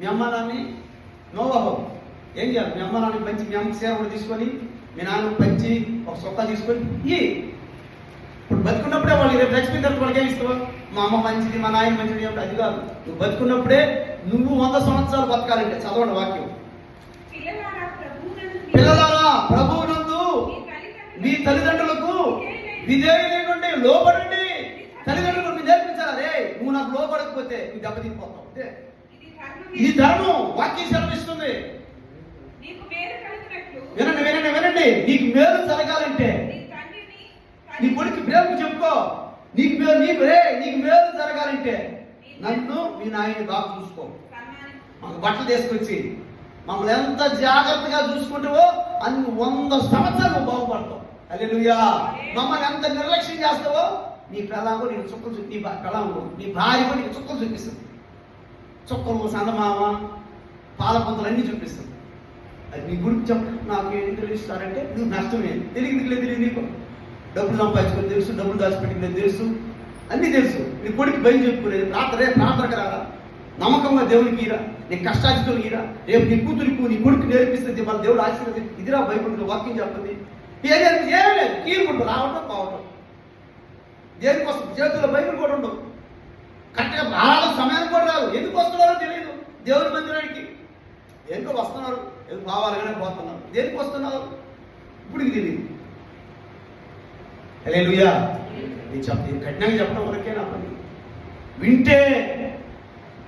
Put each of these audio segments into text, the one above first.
మీ అమ్మ నాన్ని నోవాహో. ఏం చేయాలి? మీ అమ్మ నాన్న పంచి మీ అమ్మ సేవ కూడా తీసుకొని మీ నాన్న పంచి ఒక సొక్క తీసుకొని ఈ. ఇప్పుడు బతుకున్నప్పుడే వాళ్ళు రేపు చచ్చిపోయిన తర్వాత వాళ్ళకి ఏమి ఇస్తావు? మా అమ్మ మంచిది మా నాయన మంచిది అంటే అది కాదు. నువ్వు బతుకున్నప్పుడే నువ్వు వంద సంవత్సరాలు బతకాలంటే చదవండి వాక్యం. పిల్లలారా ప్రభువునందు మీ- తల్లిదండ్రులకు విధేయులైనండి లోబడండి. తల్లిదండ్రులకు నేర్పించాలి? రే నువ్వు నాకు లోబడకపోతే నువ్వు దెబ్బతిపోతావు అంతే. ఇది ధర్మం వాక్యం సెలవిస్తుంది. వినండి వినండి వినండి. నీకు మేలు జరగాలంటే నీ కొడుకు ప్రేమ చెప్పుకో. నీకు మేలు నీకు రే నీకు మేలు జరగాలంటే నన్ను మీ నాయన బాగా చూసుకో. మాకు బట్టలు తీసుకొచ్చి మమ్మల్ని ఎంత జాగ్రత్తగా చూసుకుంటావో అన్ని వంద సంవత్సరాలు బాగుపడతావు. అల్లెలుయా మమ్మల్ని ఎంత నిర్లక్ష్యం చేస్తావో నీ పిల్లంగు నీకు చుక్కలు నీ పిల్లంగు నీ భార్య కూడా నీకు చుక్కలు చూపిస్తుంది. చుక్కలు సందమామ పాలపంతులు అన్నీ చూపిస్తుంది అది నీ గురించి చెప్ప నాకు ఏంటి తెలుస్తారంటే నువ్వు నష్టమే. తెలియదు తెలియదు తెలియదు నీకు. డబ్బులు సంపాదించుకుని తెలుసు డబ్బులు దాచిపెట్టుకునేది తెలుసు. అన్నీ తెలుసు. నీ కొడుకు భయం చెప్పుకునేది ప్రార్థన రేపు ప్రార్థనకు రారా. నమ్మకంగా దేవునికి ఇరా నీ కష్టాజితులు ఇరా రేపు నీ కూతురికి నీ కొడుకు నేర్పిస్తుంది మన దేవుడు ఆశీర్వది ఇదిరా భయపడుతుంది వాక్యం చెప్పింది ఏదైనా లేదు ఏం లేదు. కీరుకుంటూ రావడం పోవడం దేనికోసం? చేతుల్లో బైబిల్ కూడా ఉండవు. కరెక్ట్గా బాగా సమయం కూడా రాదు. ఎందుకు వస్తున్నారో తెలియదు దేవుని మందిరానికి. ఎందుకు వస్తున్నారు. ఎందుకు కావాలనే పోతున్నారు. దేనికి వస్తున్నారు? ఇప్పుడు ఇది తెలియదు హల్లెలూయా. నేను చెప్ నేను కఠినంగా చెప్పడం వరకే నా పని. వింటే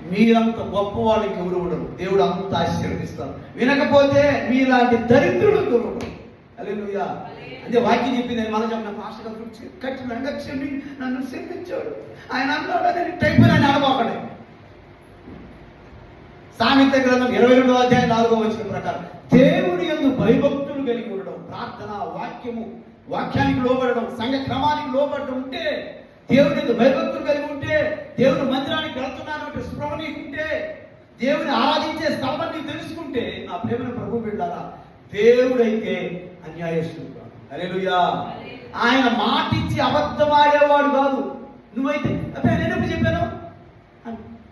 మీరంత గొప్ప వాళ్ళకి ఎవరు ఉండరు. దేవుడు అంత ఆశీర్వదిస్తారు. వినకపోతే మీలాంటి దరిద్రుడు దూరం ఉండరు. హల్లెలూయా. అదే వాక్యం చెప్పింది నేను మనం చెప్పిన? పాస్టర్ గారు గురించి క్షమి నన్ను క్షమించాడు ఆయన అన్నాడు అని టైప్ అని అడబోకండి సామెత గ్రంథం ఇరవై రెండవ అధ్యాయం నాలుగో వచ్చిన ప్రకారం దేవుని యందు భయభక్తులు కలిగి ఉండడం ప్రార్థన వాక్యము వాక్యానికి లోబడడం సంఘ క్రమానికి లోబడడం ఉంటే దేవుని యందు భయభక్తులు కలిగి ఉంటే దేవుని మందిరానికి వెళ్తున్నాను అంటే స్పృహ ఉంటే దేవుని ఆరాధించే స్థలం తెలుసుకుంటే నా ప్రేమను ప్రభు బిడ్డారా దేవుడైతే అన్యాయస్తుడు హల్లెలూయా. ఆయన మాటిచ్చి అబద్ధమాడేవాడు కాదు. నువ్వైతే అబ్బే నేను ఎప్పుడు చెప్పాను?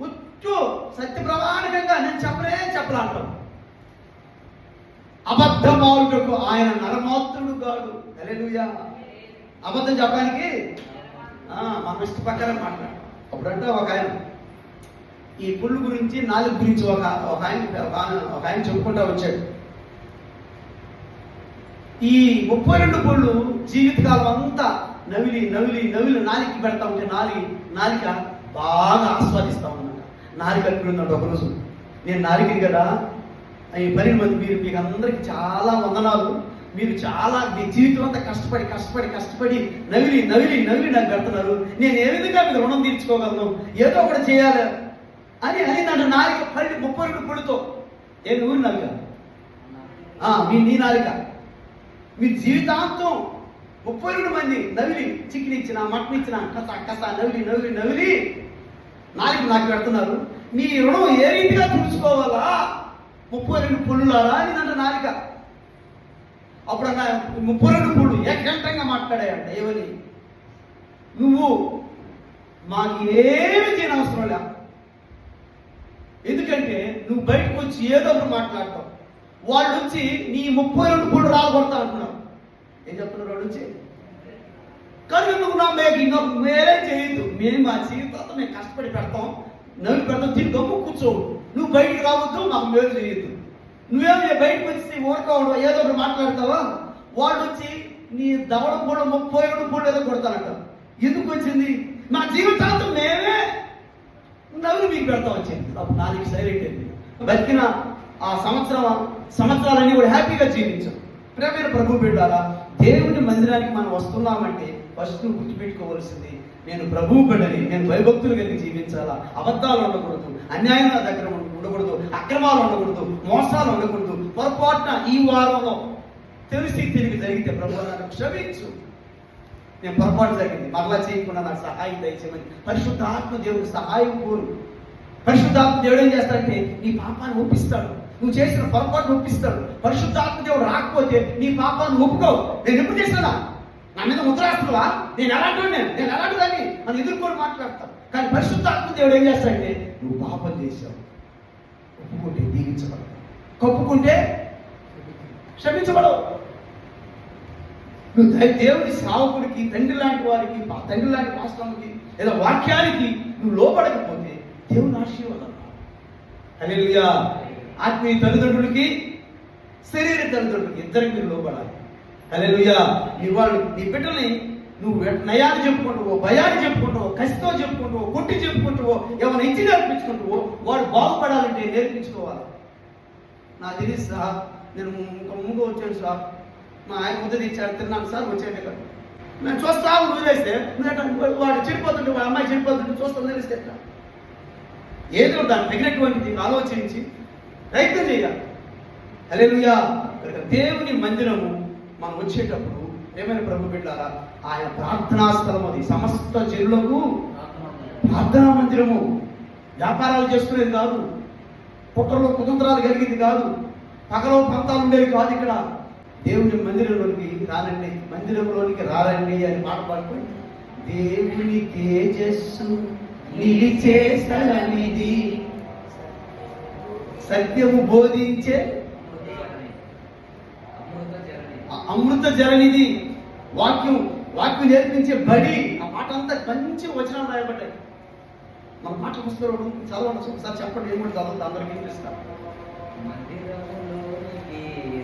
వచ్చు సత్య ప్రమాణకంగా నేను చెప్పలే చెప్పలాంటాం అబద్ధమాడుటకు ఆయన నరమాత్రుడు కాదు. హల్లెలూయా. అబద్ధం చెప్పడానికి? ఆ, మనం ఇష్ట ప్రకారం మాట్లాడు. అప్పుడంటే ఒక ఆయన ఈ పుల్లు గురించి నాలుగు గురించి ఒక ఒక ఆయన- ఒక ఆయన చెప్పుకుంటా వచ్చాడు. ఈ ముప్పై రెండు పళ్ళు జీవితకాలం అంతా నవిలి నవిలి నవిలి నాలికి పెడతా ఉంటే నాలి నాలిక బాగా ఆస్వాదిస్తా ఉందంట. నాలిక అనుకున్నాడు ఒకరోజు నేను నాలికని కదా ఈ పని మంది మీరు మీకు అందరికి చాలా వందనాలు. మీరు చాలా మీ జీవితం అంతా కష్టపడి కష్టపడి కష్టపడి నవిలి నవిలి నవిలి నాకు పెడుతున్నారు నేను ఏ విధంగా మీకు రుణం తీర్చుకోగలను? ఏదో ఒకటి చేయాలి. అని అని నన్ను నాలిక పడి ముప్పై రెండు పళ్ళుతో. ఏ ఊరి నాలిక? మీ నీ నాలిక. మీ జీవితాంతం ముప్పై రెండు మంది నవిలి చికెన్ ఇచ్చిన మటన్ ఇచ్చిన కస కస నవిలి నవిలి నవిలి నాలుగు నాకు పెడుతున్నారు. నీ రుణం ఏ రీతిగా తీర్చుకోవాలా? ముప్పై రెండు పుల్లులారా అని నన్ను నాలిక. అప్పుడు అన్న ముప్పై రెండు పుళ్ళు ఏకంటంగా మాట్లాడాయంట ఏమని? నువ్వు మాకు ఏమి చేయనవసరం లే. ఎందుకంటే నువ్వు బయటకు వచ్చి ఏదో ఒకటి మాట్లాడతావు. వాళ్ళు వచ్చి నీ ముప్పై రెండు పుళ్ళు రాలగొడతా అంటున్నావు. ఏం చెప్తున్నారు వాళ్ళు వచ్చి కానీ నువ్వు నా మేక? ఇంకొక మేలే చేయొద్దు. మేము మా జీవితంతో మేము కష్టపడి పెడతాం. నవ్వు పెడతాం. తిరిగి గమ్ము కూర్చోవు నువ్వు బయటికి రావద్దు మాకు మేలు చేయొద్దు. నువ్వేమో బయటకు వచ్చి ఊరకోవడం ఏదో ఒకటి మాట్లాడతావా? వాళ్ళు వచ్చి నీ దవడం కూడా ముప్పై రెండు పూట ఏదో కొడతారంట ఎందుకు వచ్చింది? మా జీవితాంతం మేమే నవ్వు మీకు పెడతాం వచ్చింది అప్పుడు నాలుగు సైలెంట్ అయింది బతికిన ఆ సంవత్సరం సంవత్సరాలన్నీ కూడా హ్యాపీగా జీవించాం. ప్రేమైన ప్రభు బిడ్డారా దేవుని మందిరానికి మనం వస్తున్నామంటే ఫస్ట్ నువ్వు గుర్తుపెట్టుకోవాల్సింది నేను ప్రభు బిడ్డని నేను భయభక్తులు కలిగి జీవించాలా? అబద్ధాలు ఉండకూడదు అన్యాయం నా దగ్గర ఉండకూడదు అక్రమాలు ఉండకూడదు మోసాలు ఉండకూడదు పొరపాటున ఈ వారంలో తెలిసి తిరిగి జరిగితే ప్రభు నాకు క్షమించు. నేను పొరపాటు జరిగింది మరలా చేయకుండా నాకు సహాయం దయచేయమని. పరిశుద్ధాత్మ దేవుడు సహాయం కోరు. పరిశుద్ధాత్మ దేవుడు ఏం చేస్తాడంటే నీ పాపాన్ని ఒప్పిస్తాడు. నువ్వు చేసిన పొరపాటు ఒప్పిస్తాడు. పరిశుద్ధాత్మ దేవుడు రాకపోతే నీ పాపాన్ని ఒప్పుకోవు. నేను ఎప్పుడు చేశానా? నా మీద ముద్రాస్తువా నేను ఎలాంటి నేను నేను ఎలాంటి దాన్ని అని ఎదుర్కొని మాట్లాడతాను కానీ పరిశుద్ధాత్మ దేవుడు ఏం చేస్తాడంటే నువ్వు పాపం చేశావు. ఒప్పుకుంటే దీవించబడవు. కప్పుకుంటే క్షమించబడవు. నువ్వు దేవుడి దేవుని తండ్రి లాంటి వారికి తండ్రి లాంటి వాస్తవానికి లేదా వాక్యానికి నువ్వు లోపడకపోతే దేవుని ఆశీర్వాదం హల్లెలూయా. ఆత్మీయ తల్లిదండ్రులకి శరీర తల్లిదండ్రులకి ఇద్దరికి లోపడాలి హల్లెలూయా. నీ వాళ్ళు నీ బిడ్డని నువ్వు నయాలు చెప్పుకుంటువో చెప్పుకుంటావో భయాన్ని చెప్పుకుంటావో కసితో చెప్పుకుంటావో కొట్టి చెప్పుకుంటావో ఏమైనా ఇచ్చి నేర్పించుకుంటావో వాడు బాగుపడాలంటే నేర్పించుకోవాలి. నాకు తెలియదు సార్ నేను ముందు వచ్చాను సార్. మా ఆయన ముద్ద తెచ్చాడు తిన్నాను సార్ వచ్చాను ఇక్కడ. నేను చూస్తా వదిలేస్తే వాడు చెడిపోతుంటే వాడు అమ్మాయి చెడిపోతుంటే చూస్తాను వదిలేస్తే ఏదో దాన్ని తగినటువంటిది ఆలోచించి ప్రయత్నం చేయాలి? హల్లెలూయా. దేవుని మందిరము మనం వచ్చేటప్పుడు ఏమైనా ప్రభు బిడ్డారా ఆయన ప్రార్థనా స్థలం అది. సమస్త జనులకు ప్రార్థనా మందిరము. వ్యాపారాలు చేసుకునేది కాదు. కుట్రలో కుతంత్రాలు కలిగింది కాదు. పగలో పంతాలు ఉండేవి కాదు ఇక్కడ. దేవుని మందిరంలోనికి రానండి. మందిరంలోనికి రారండి అని మాట పాడుకొని దేవుని తేజస్సు నిలిచే స్థలమిది సత్యము బోధించే అమృత జరనిది వాక్యం వాక్యం నేర్పించే బడి ఆ మాట అంతా మంచి వచనాలు రాయబడ్డాయి. మన మాట పుస్తకం చదవండి ఒకసారి చెప్పండి ఏమిటి చదువుతా అందరికీ వినిపిస్తా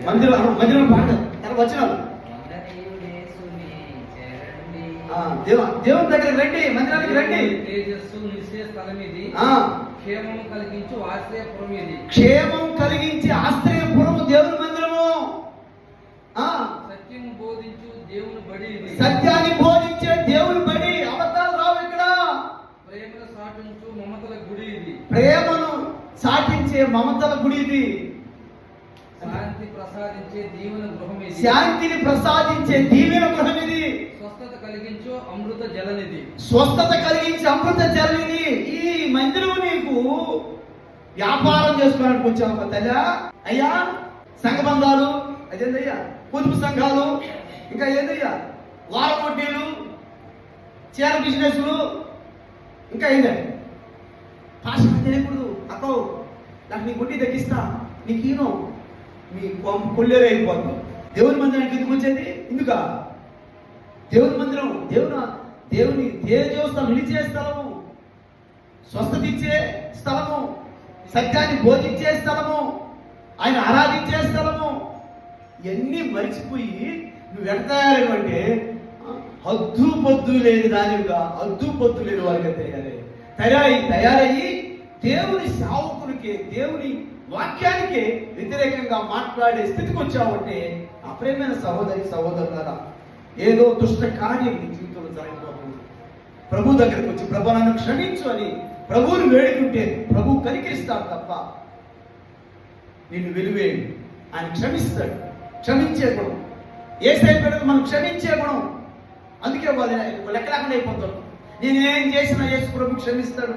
మందిరం మందిరం పాట ఎలా వచనాలు. దేవుని దగ్గరికి రండి మందిరానికి రండి. తేజస్సు స్థలం ఇది. ఆ క్షేమము కలిగించు ఆశ్రయపురం ఇది. క్షేమం కలిగించి ఆశ్రయపురము దేవుని మందిరము. ఆ? సత్యము బోధించు దేవుని బడి సత్యాన్ని బోధించే దేవుని బడి అబద్ధాలు రావు ఇక్కడ. ప్రేమల సాటించు మమతల గుడి ఇది. ప్రేమను సాటించే మమతల గుడి ఇది. శాంతి ప్రసాదించే దీవెన గృహం శాంతిని ప్రసాదించే దీవెన గృహం జలనిధి స్వస్థత కలిగించే అమృత జలనిధి ఈ మందిరం నీకు వ్యాపారం చేసుకోవడానికి వచ్చావు తల్లా. అయ్యా సంఘబంధాలు అదేందయ్యా పొదుపు సంఘాలు ఇంకా ఏందయ్యా వార వడ్డీలు చీర బిజినెస్లు ఇంకా ఏందండి? భాష తెలియకూడదు అక్కో నాకు నీ గుడ్డి తగ్గిస్తా. నీకు ఈను. నీ కొం- కొల్లేరు అయిపోతాం దేవుని మందిరానికి ఎందుకు వచ్చేది? ఎందుక దేవుని మందిరం దేవుని దేవుని తేజోస్థలం నిలిచే స్థలము స్వస్థత ఇచ్చే స్థలము సత్యాన్ని బోధించే స్థలము ఆయన ఆరాధించే స్థలము ఇవన్నీ మరిచిపోయి నువ్వు ఎడతాయాలంటే హద్దు పొద్దు లేని దానివిగా హద్దు పొద్దు లేని వారిగా తయారయ్యి తయారై తయారయ్యి దేవుని సేవకునికి దేవుని వాక్యానికి వ్యతిరేకంగా మాట్లాడే స్థితికి వచ్చావంటే అప్రేమైన సహోదరి సహోదరులారా ఏదో దుష్ట కార్యం ప్రభు దగ్గరకు వచ్చి ప్రభు నన్ను క్షమించు అని ప్రభువుని వేడుకుంటే ప్రభు కనికరిస్తాడు తప్ప నిన్ను వెలువే ఆయన క్షమిస్తాడు. క్షమించే గుణం. ఏ సైడ్ మనం క్షమించే గుణం. అందుకే వాళ్ళు లెక్క లేకుండా అయిపోతారు. నేనేం చేసినా యేసు ప్రభు క్షమిస్తాడు.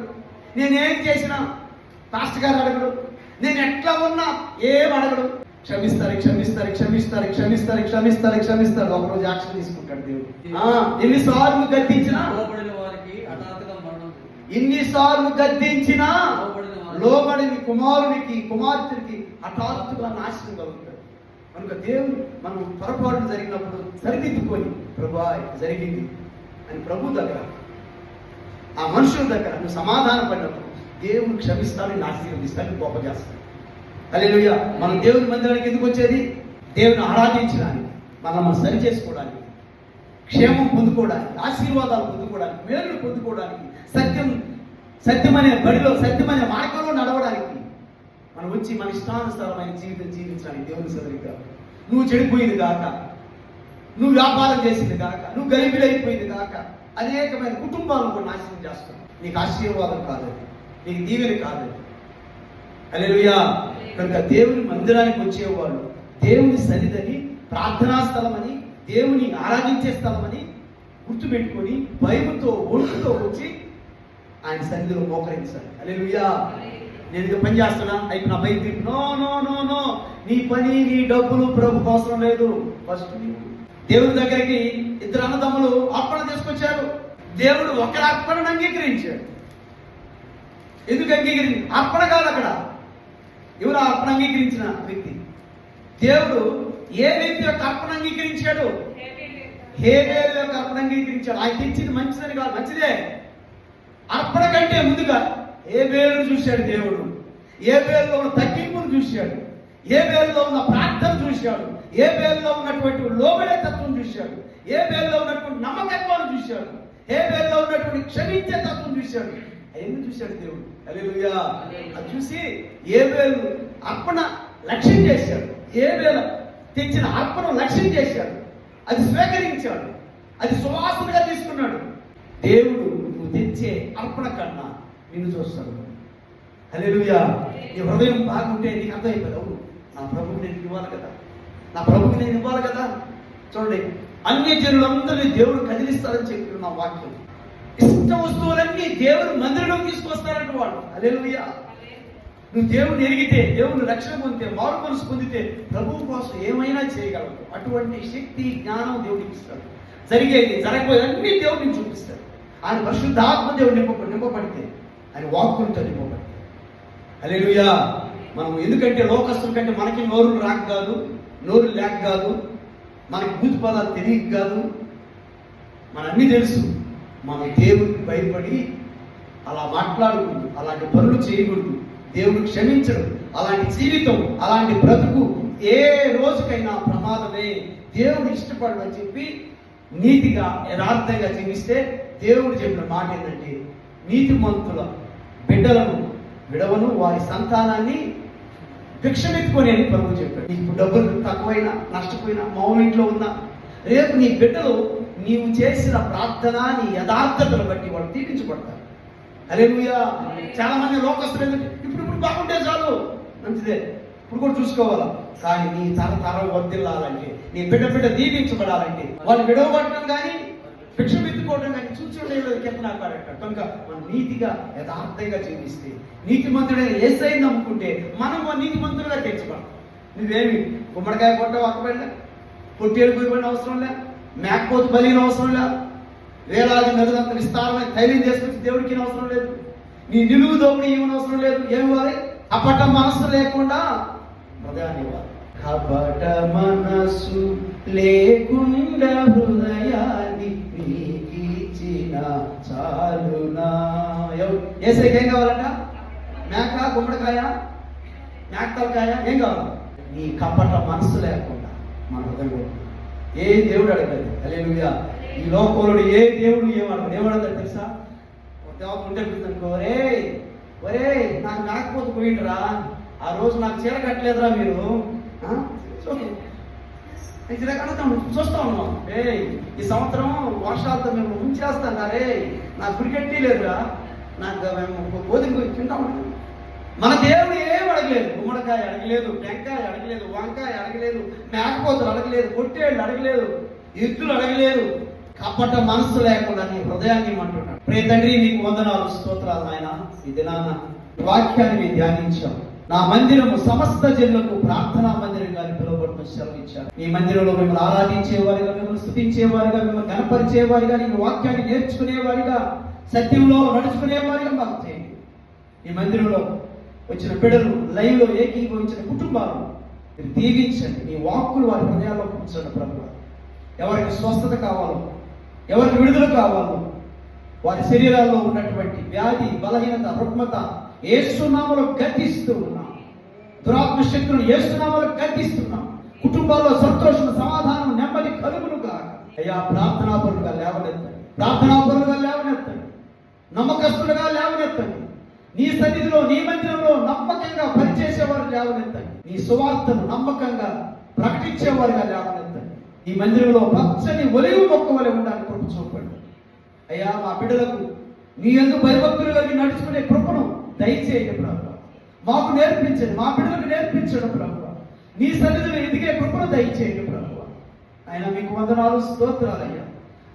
నేనేం చేసినా పాస్ట్ గారు అడగడు. నేను ఎట్లా ఉన్నా ఏం అడగడు. క్షమిస్తారు క్షమిస్తారు క్షమిస్తారు క్షమిస్తారు క్షమిస్తారు క్షమిస్తారు. ఒకరోజు యాక్షన్ తీసుకుంటాడు దేవుడు. ఎన్నిసార్లు గద్దించినా మరణం ఎన్నిసార్లు గద్దించినా లోబడిన కుమారునికి కుమార్తెకి హఠాత్తుగా నాశనం కలుగుతాడు. కనుక దేవుడు మనం పొరపాటు జరిగినప్పుడు సరిదిద్దుకొని ప్రభా జరిగింది. అని ప్రభు దగ్గర ఆ మనుషుల దగ్గర నువ్వు సమాధాన పడినప్పుడు దేవుడు క్షమిస్తాడు ఆశీర్వదిస్తాడు గొప్ప చేస్తాడు. అలెలుయ్య మనం దేవుని మందిరానికి ఎందుకు వచ్చేది? దేవుని ఆరాధించడానికి మనం మనం సరి చేసుకోవడానికి క్షేమం పొందుకోవడానికి ఆశీర్వాదాలు పొందుకోవడానికి మేలు పొందుకోవడానికి సత్యం సత్యమనే బడిలో సత్యమనే మార్గంలో నడవడానికి. మనం వచ్చి మన ఇష్టానుసారమైన జీవితం జీవించడానికి దేవుని సదరిగా నువ్వు చెడిపోయింది కాక నువ్వు వ్యాపారం చేసింది కాక నువ్వు గరిబిడైపోయింది కాక అనేకమైన కుటుంబాలను కూడా నాశనం చేస్తావు నీకు ఆశీర్వాదం కాదు నీకు దీవెన కాదు. అలెలుయా కనుక దేవుని మందిరానికి వచ్చేవాళ్ళు దేవుని సన్నిధిని ప్రార్థనా స్థలమని దేవుని ఆరాధించే స్థలమని గుర్తుపెట్టుకొని భయముతో ఒడుకుతో వచ్చి ఆయన సన్నిధిలో మోకరించాలి. హల్లెలూయా. నేను ఇది పని చేస్తున్నా. అయిపోయి నా బయట తిప్పి నో నో నో నో. నీ పని నీ డబ్బులు ప్రభు అవసరం లేదు. ఫస్ట్ దేవుని దగ్గరికి ఇద్దరు అన్నదమ్ములు అర్పణ తీసుకొచ్చారు. దేవుడు ఒకరి అర్పణను అంగీకరించాడు. ఎందుకు అంగీకరించి అర్పణ కాదు అక్కడ. ఎవరు అర్పణ అంగీకరించిన వ్యక్తి? దేవుడు ఏ వ్యక్తి యొక్క అర్పణ అంగీకరించాడు? హేబేలు. హేబేలు యొక్క అర్పణ అంగీకరించాడు. ఆయన తెచ్చింది మంచిదని కాదు. మంచిదే. అర్పణ కంటే ముందుగా ఏ పేరును చూశాడు దేవుడు? ఏ పేరులో ఉన్న తగ్గింపును చూశాడు? ఏ పేరులో ఉన్న ప్రార్థన చూశాడు? ఏ పేరులో ఉన్నటువంటి లోబడే తత్వం చూశాడు? ఏ పేరులో ఉన్నటువంటి నమ్మకత్వాన్ని చూశాడు? ఏ పేరులో ఉన్నటువంటి క్షమించే తత్వం చూశాడు? అవన్నీ చూశాడు దేవుడు. హల్లెలూయా. అది చూసి ఏ పేరు అర్పణ లక్ష్యం చేశాడు? ఏ పేరు తెచ్చిన అర్పణ లక్ష్యం చేశాడు? అది స్వీకరించాడు. అది సువాసనగా తీసుకున్నాడు. దేవుడు తెచ్చే అర్పణ కన్నా నిన్ను చూస్తాను హల్లెలూయా. నీ హృదయం బాగుంటే నీకు అర్థమైపోయింది అవును నా ప్రభుకి నేను ఇవ్వాలి కదా. నా ప్రభుకి నేను ఇవ్వాలి కదా. చూడండి అన్ని జనులందరినీ దేవుడు కదిలిస్తారని చెప్పి నా వాక్యం. ఇష్ట వస్తువులన్నీ దేవుడు మందిరంలో తీసుకొస్తారంటే వాడు. హల్లెలూయా. నువ్వు దేవుని ఎరిగితే దేవుని రక్షణ పొందితే మారు మనసు పొందితే ప్రభువు కోసం ఏమైనా చేయగలవు. అటువంటి శక్తి జ్ఞానం దేవుడికి ఇస్తాడు. జరిగేది జరగబోయేది అన్ని దేవుడిని చూపిస్తాడు. ఆయన పరిశుద్ధాత్మ దేవుడు నింప నింపబడితే ఆయన వాక్కులతో నింపబడితే. హల్లెలూయా. మనం ఎందుకంటే లోకస్తుల కంటే మనకి నోరు రాక కాదు నోరు లేక కాదు మనకి భూతి పదాలు తెలియక కాదు. మన తెలుసు. మన దేవుడికి భయపడి అలా మాట్లాడకూడదు అలాంటి పనులు చేయకూడదు. దేవుడు క్షమించడు. అలాంటి జీవితం అలాంటి బ్రతుకు ఏ రోజుకైనా ప్రమాదమే. దేవుడు ఇష్టపడమని చెప్పి నీతిగా యథార్థంగా జీవిస్తే దేవుడు చెప్పిన మాట ఏంటంటే నీతిమంతుల బిడ్డలను విడవను వారి సంతానాన్ని భిక్షమెత్తుకొని అని ప్రభు చెప్పాడు. నీకు డబ్బులు తక్కువైనా నష్టపోయినా మౌన ఇంట్లో ఉన్నా రేపు నీ బిడ్డలు నీవు చేసిన ప్రార్థన నీ యథార్థతను బట్టి వాళ్ళు తీపించబడతారు అరే చాలా మంది లోకస్తులు ఇప్పుడు ఇప్పుడు బాగుంటే చాలు. మంచిదే. ఇప్పుడు కూడా చూసుకోవాలా? కానీ నీ తర తరం వర్దిల్లాలంటే నీ బిడ్డ బిడ్డ దీవించబడాలంటే వాళ్ళు విడవబడటం కానీ భిక్ష ఎత్తుకోవడం కానీ చూచుండేది కెత్తనాకాడట కనుక మనం నీతిగా యథార్థంగా జీవిస్తే నీతిమంతుడైన ఏసై నమ్ముకుంటే మనం నీతిమంతులుగా తెచ్చుకోవాలి నువ్వేమి గుమ్మడికాయ కొట్ట అక్కబడిలే పొట్టేలు పోయిపోయిన అవసరం లే? మేకపోతు బలిన అవసరం లే? వేలాది నదులంత విస్తారమైన ధైర్యం చేసుకొచ్చి దేవుడికి అవసరం లేదు? నీ నిలువు దోపిడి ఇవ్వని అవసరం లేదు? ఏమివ్వాలి అప్పట మనసు లేకుండా హృదయాన్ని ఇవ్వాలి. కపట మనసు లేకుండా హృదయాన్ని చాలునా ఎవ- ఏసైకి ఏం కావాలంట? మేక గుమ్మడికాయ మేక తలకాయ ఏం కావాలి? నీ కపట మనసు లేకుండా మన హృదయం ఏ దేవుడు అడగదు హల్లెలూయా. ఈ లోకంలో ఏ దేవుడు ఏమడగదు ఏమడగదు తెలుసా? ఒక దేవత ఉంటే అనుకో ఒరే ఒరే నాకు మేకపోతే పోయిండ్రా. ఆ రోజు నాకు చీర కట్టలేదురా మీరు. ఇది కడతాం చూస్తా ఉన్నాం ఏ ఈ సంవత్సరం వర్షాలతో మేము ఉంచేస్తాం రే నాకు క్రికెట్ లేదురా. నాకు మేము గోధుమ తింటాం మన దేవుడు ఏం అడగలేదు. గుమ్మడికాయ అడగలేదు టెంకాయ అడగలేదు వంకాయ అడగలేదు మేకపోతులు అడగలేదు పొట్టేళ్ళు అడగలేదు ఎద్దులు అడగలేదు. కపట మనసు లేకుండా నీ హృదయాన్ని అంటున్నాడు ప్రే తండ్రి నీకు వందనాలు స్తోత్రాలు నాయన. ఈ దినాన వాక్యాన్ని ధ్యానించాం. నా మందిరము సమస్త జనులకు ప్రార్థనా మందిరం పిలువబడుతూ సెలవిచ్చారు. ఈ మందిరంలో మిమ్మల్ని ఆరాధించేవారిగా మిమ్మల్ని స్థుతించేవారిగా మిమ్మల్ని గణపరిచేవారిగా నీ వాక్యాన్ని నేర్చుకునేవారిగా సత్యంలో నడుచుకునేవారిగా మాకు చేయండి. ఈ మందిరంలో వచ్చిన బిడ్డలు లైవ్లో ఏకీభవించిన కుటుంబాలు మీరు దీవించండి. మీ వాక్కులు వారి హృదయాల్లో కూర్చోండి ప్రభు ఎవరికి స్వస్థత కావాలో ఎవరికి విడుదల కావాలో వారి శరీరాల్లో ఉన్నటువంటి వ్యాధి బలహీనత రుగ్మత ఏసునామలో గతిస్తూ ఉన్నాం. దురాత్మ శక్తులను ఏసునామలో గతిస్తున్నాం కుటుంబాల్లో సంతోషం సమాధానం నెమ్మది కలుగును కాక అయ్యా ప్రార్థనాపరులుగా లేవనెత్తండి ప్రార్థనాపరులుగా లేవనెత్తండి నమ్మకస్తులుగా లేవనెత్తండి నీ సన్నిధిలో నీ మందిరంలో నమ్మకంగా పనిచేసేవారు లేవనెత్తండి నీ సువార్తను నమ్మకంగా ప్రకటించేవారుగా లేవనెత్తండి ఈ మందిరంలో పచ్చని ఒలివు మొక్క వలె ఉండాలని కృప చూపండి. అయ్యా మా బిడ్డలకు నీ ఎందుకు భయభక్తులు కలిగి నడుచుకునే కృపను దయచేయండి ప్రభు. మాకు నేర్పించండి మా బిడ్డలకు నేర్పించడం ప్రభు. నీ సన్నిధిని ఎదిగే కృపను దయచేయండి ప్రభు ఆయన మీకు వందనాలు స్తోత్రాలయ్యా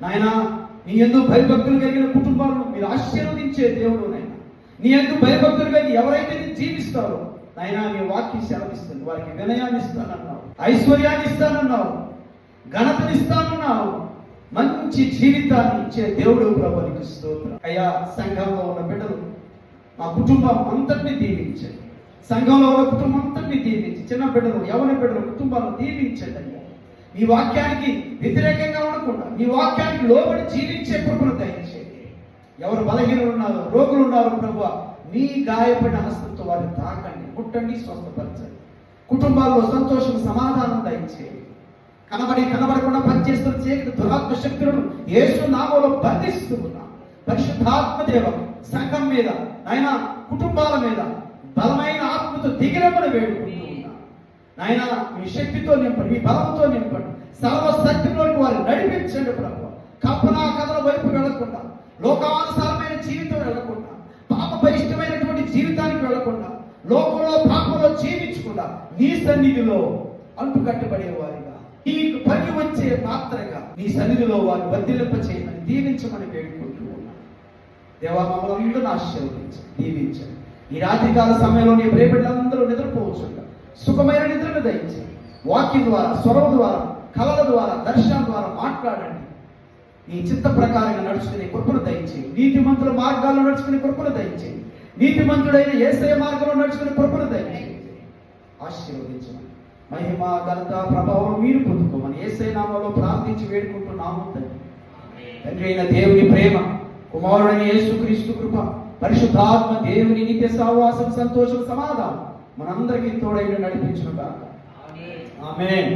నాయన నీ ఎందుకు భయభక్తులు కలిగిన కుటుంబాలను మీరు ఆశీర్వదించే దేవుడు నాయన. నీ ఎందుకు భయభక్తులు కలిగి ఎవరైతే జీవిస్తారో నాయన నీ వాక్యం సెలవిస్తుంది. వారికి వినయాన్ని ఇస్తానన్నావు ఐశ్వర్యాన్ని ఇస్తానన్నావు ఘనతని ఇస్తానన్నావు. మంచి జీవితాన్ని ఇచ్చే దేవుడు ప్రభునికి స్తోత్రం. అయ్యా సంఘంలో ఉన్న బిడ్డలు మా కుటుంబం అంతటిని దీవించండి. సంఘంలో ఉన్న కుటుంబం చిన్న బిడ్డలు యవన బిడ్డలు కుటుంబాలను దీవించండి అయ్యా మీ వాక్యానికి వ్యతిరేకంగా ఉండకుండా మీ వాక్యానికి లోబడి జీవించే కృపను దయచేయండి. ఎవరు బలహీనలు ఉన్నారు రోగులు ఉన్నారు ప్రభు మీ గాయపడిన హస్తంతో వారిని తాకండి ముట్టండి స్వస్థపరచండి. కుటుంబాల్లో సంతోషం సమాధానం దయచేయండి. కనబడి కనబడకుండా పనిచేస్తున్న చీకటి దురాత్మ శక్తులను యేసు నామంలో బంధిస్తూ ఉన్నాం పరిశుద్ధాత్మ సంఘం మీద ఆయన కుటుంబాల మీద బలమైన ఆత్మతో దిగిరమని వేడుకుంటున్నాం ఆయన మీ శక్తితో నింపండి మీ బలంతో నింపండి. సర్వశక్తిలోకి వారు నడిపించండి ప్రభు కల్పనా కథల వైపు వెళ్ళకుండా లోకానుసారమైన జీవితం వెళ్ళకుండా పాప బహిష్టమైనటువంటి జీవితానికి వెళ్ళకుండా లోకంలో పాపంలో జీవించకుండా నీ సన్నిధిలో అంటుకట్టుబడే వారిగా నీకు పని వచ్చే పాత్రగా నీ సన్నిధిలో వారు వర్ధిలింప చేయమని దీవించమని వేడుకుంటూ ఉన్నాను. దేవా మమ్మల్ని ఆశీర్వదించండి దీవించండి. ఈ రాత్రికాల సమయంలో నీ ప్రేమిళ్ళందరూ నిద్రపోవచ్చు. సుఖమైన నిద్రను దయించి వాక్యం ద్వారా స్వరం ద్వారా కళల ద్వారా దర్శనం ద్వారా మాట్లాడండి. నీ చిత్త ప్రకారంగా నడుచుకునే కృపను దయచేయి నీతిమంతుల మార్గాల్లో నడుచుకునే కృపను దయచేయి నీతిమంతుడైన ఏసయ మార్గంలో నడుచుకునే కృపను దయించి ఆశీర్వదించమని. మహిమ ఘనత ప్రభావం మీరు పొందుకోమని ఏసై నామంలో ప్రార్థించి వేడుకుంటున్నాము తండ్రి. తండ్రి అయిన దేవుని ప్రేమ కుమారుడైన యేసుక్రీస్తు కృప పరిశుద్ధాత్మ దేవుని నిత్య సహవాసం సంతోషం సమాధానం మనందరికీ తోడైన నడిపించును కాక ఆమేన్.